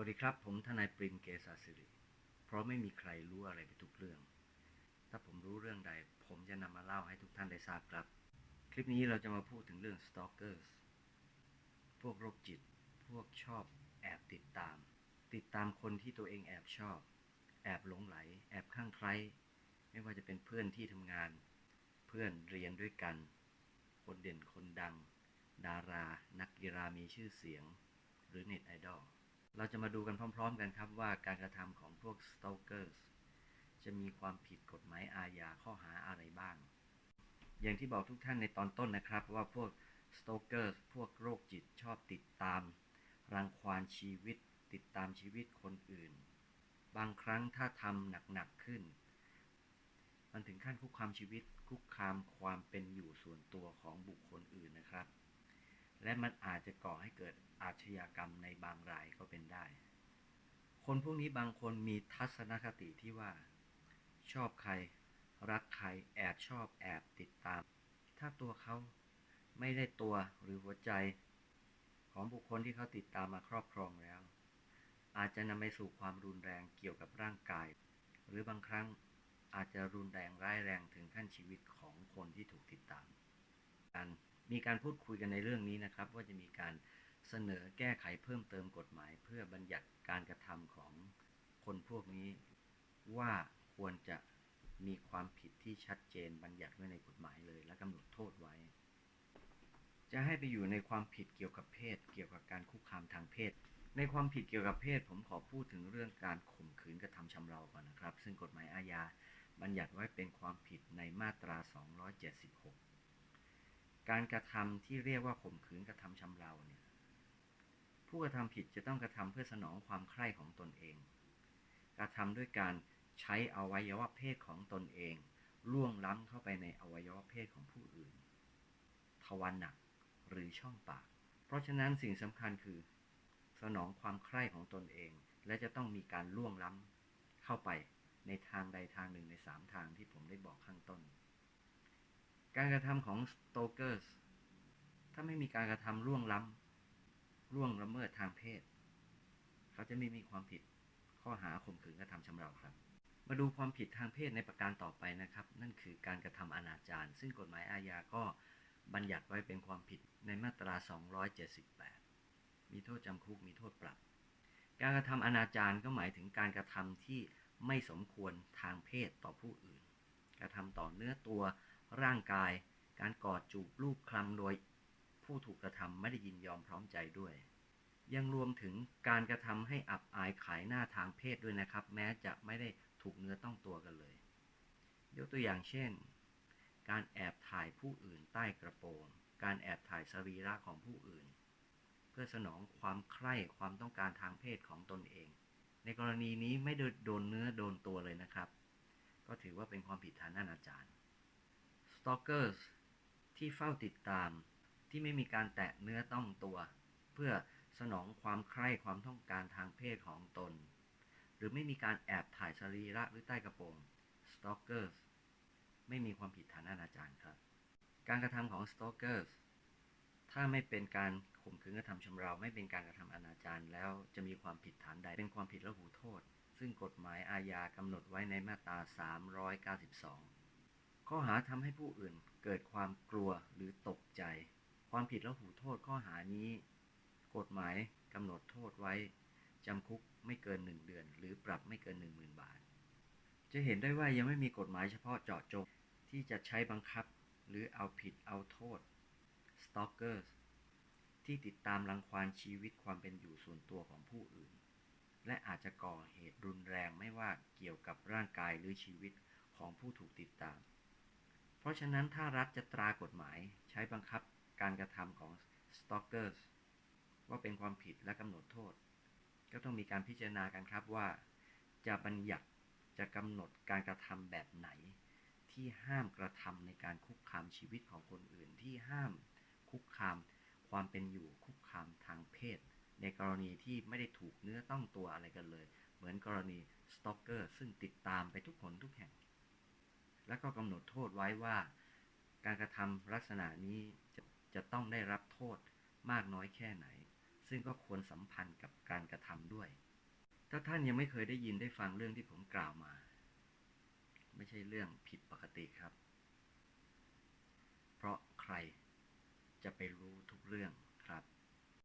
วัสดีครับ ผมทนายปรินเกษาสิริ เพราะไม่มีใครรู้อะไรไปทุกเรื่อง ถ้าผมรู้เรื่องใด ผมจะนำมาเล่าให้ทุกท่านได้ทราบครับ คลิปนี้เราจะมาพูดถึงเรื่อง stalkers พวกโรคจิต พวกชอบ แอบติดตาม ติดตามคนที่ตัวเองแอบชอบ แอบหลงไหล แอบข้างใคร ไม่ว่าจะเป็นเพื่อนที่ทำงาน เพื่อนเรียนด้วยกัน คนเด่นคนดัง ดารา นักกีฬามีชื่อเสียง หรือเน็ตไอดอล เราจะมาดูกันพร้อม ๆ กันครับว่าการกระทำของพวก stalkers จะมีความผิดกฎหมายอาญาข้อหาอะไรบ้าง อย่างที่บอกทุกท่านในตอนต้นนะครับว่าพวก stalkers พวกโรคจิตชอบติดตาม รังควานชีวิต ติดตามชีวิตคนอื่น บางครั้งถ้าทำหนัก ๆ ขึ้น มันถึงขั้นคุกคามชีวิตคุกคามความเป็นอยู่ส่วนตัวของบุคคลอื่นนะครับ และมันอาจจะก่อให้เกิดอาชญากรรมในบางรายก็เป็นได้ คนพวกนี้บางคนมีทัศนคติที่ว่า ชอบใคร รักใคร แอบชอบแอบติดตาม ถ้าตัวเขาไม่ได้ตัวหรือหัวใจ ของบุคคลที่เขาติดตามมาครอบครองแล้ว อาจจะนำไปสู่ความรุนแรงเกี่ยวกับร่างกาย หรือบางครั้งอาจจะรุนแรงร้ายแรงถึงขั้นชีวิตของคนที่ถูกติดตามการ มีการพูดคุยกันในเรื่องนี้นะครับ ว่าจะมีการเสนอแก้ไขเพิ่มเติมกฎหมาย เพื่อบัญญัติการกระทำของคนพวกนี้ ว่าควรจะมีความผิดที่ชัดเจนบัญญัติไว้ในกฎหมายเลย และกำหนดโทษไว้ จะให้ไปอยู่ในความผิดเกี่ยวกับเพศ เกี่ยวกับการคุกคามทางเพศ ในความผิดเกี่ยวกับเพศ ผมขอพูดถึงเรื่องการข่มขืนกระทำชำเราก่อนนะครับ ซึ่งกฎหมายอาญาบัญญัติไว้เป็นความผิดในมาตรา 276 การกระทำที่เรียกว่าข่มขืนกระทำชำเราเนี่ย ผู้กระทำผิดจะต้องกระทำเพื่อสนองความใคร่ของตนเอง กระทำด้วยการใช้อวัยวะเพศของตนเอง ล่วงล้ำเข้าไปในอวัยวะเพศของผู้อื่น ทวารหนักหรือช่องปาก เพราะฉะนั้นสิ่งสำคัญคือ สนองความใคร่ของตนเอง และจะต้องมีการล่วงล้ำเข้าไปในทางใดทางหนึ่งในสามทางที่ผมได้บอกข้างต้น การกระทำของ stalkers ถ้าไม่มีการกระทำล่วงล้ำล่วงละเมิดทางเพศ เขาจะไม่มีความผิดข้อหาข่มขืนกระทำชำเราครับ มาดูความผิดทางเพศในประการต่อไปนะครับ นั่นคือการกระทำอนาจารซึ่งกฎหมายอาญาก็บัญญัติไว้เป็นความผิดในมาตรา 278 มีโทษจำคุกมีโทษปรับ การกระทำอนาจารก็หมายถึงการกระทำที่ไม่สมควรทางเพศต่อผู้อื่น กระทำต่อเนื้อตัว ร่างกาย การกอดจูบลูบคลำโดย ผู้ถูกกระทำไม่ได้ยินยอมพร้อมใจด้วย ยังรวมถึงการกระทำให้อับอายขายหน้าทางเพศด้วยนะครับ แม้จะไม่ได้ถูกเนื้อต้องตัวกันเลย ยกตัวอย่างเช่น การแอบถ่ายผู้อื่นใต้กระโปรง การแอบถ่ายสรีระของผู้อื่น เพื่อสนองความใคร่ความต้องการทางเพศของตนเอง ในกรณีนี้ไม่โดนเนื้อโดนตัวเลยนะครับ ก็ถือว่าเป็นความผิดฐานอนาจาร stalkers ที่เฝ้าติดตาม ที่ไม่มีการแตะเนื้อต้องตัว เพื่อสนองความใคร่ความต้องการทางเพศของตน หรือไม่มีการแอบถ่ายสรีระหรือใต้กระโปรง stalkers ไม่มีความผิดฐานอนาจารครับ การกระทำของ stalkers ถ้าไม่เป็นการข่มขืนกระทำชำเรา ไม่เป็นการกระทำอนาจารแล้วจะมีความผิดฐานใดเป็นความผิดละหูโทษ ซึ่งกฎหมายอาญากำหนดไว้ในมาตรา 392 ข้อหาทำให้ผู้อื่นเกิดความกลัวหรือตกใจ ความผิดและหูโทษข้อหานี้ กฎหมายกำหนดโทษไว้จำคุกไม่เกิน 1 เดือน หรือปรับไม่เกิน 10,000 บาท จะเห็นได้ว่ายังไม่มีกฎหมายเฉพาะเจาะจงที่จะใช้บังคับหรือเอาผิดเอาโทษ stalkers ที่ติดตามรังควานชีวิตความเป็นอยู่ส่วนตัวของผู้อื่น และอาจจะก่อเหตุรุนแรงไม่ว่าเกี่ยวกับร่างกายหรือชีวิตของผู้ถูกติดตาม ราะฉะนั้นถ้ารัฐจะตรากฎหมายใช้บังคับการกระทำของ stalkers ว่าเป็นความผิดและกำหนดโทษ ก็ต้องมีการพิจารณากันครับว่า จะบัญญัติจะกำหนดการกระทำแบบไหน ที่ห้ามกระทำในการคุกคามชีวิตของคนอื่นที่ห้ามคุกคาม ความเป็นอยู่คุกคามทางเพศ ในกรณีที่ไม่ได้ถูกเนื้อต้องตัวอะไรกันเลย เหมือนกรณีสตอกเกอร์ซึ่งติดตามไปทุกคนทุกแห่ง และก็กำหนดโทษไว้ว่า การกระทำลักษณะนี้จะจะต้องได้รับโทษมากน้อยแค่ไหน ซึ่งก็ควรสัมพันธ์กับการกระทำด้วย ถ้าท่านยังไม่เคยได้ยินได้ฟังเรื่องที่ผมกล่าวมา ไม่ใช่เรื่องผิดปกติครับ เพราะใครจะไปรู้ทุกเรื่อง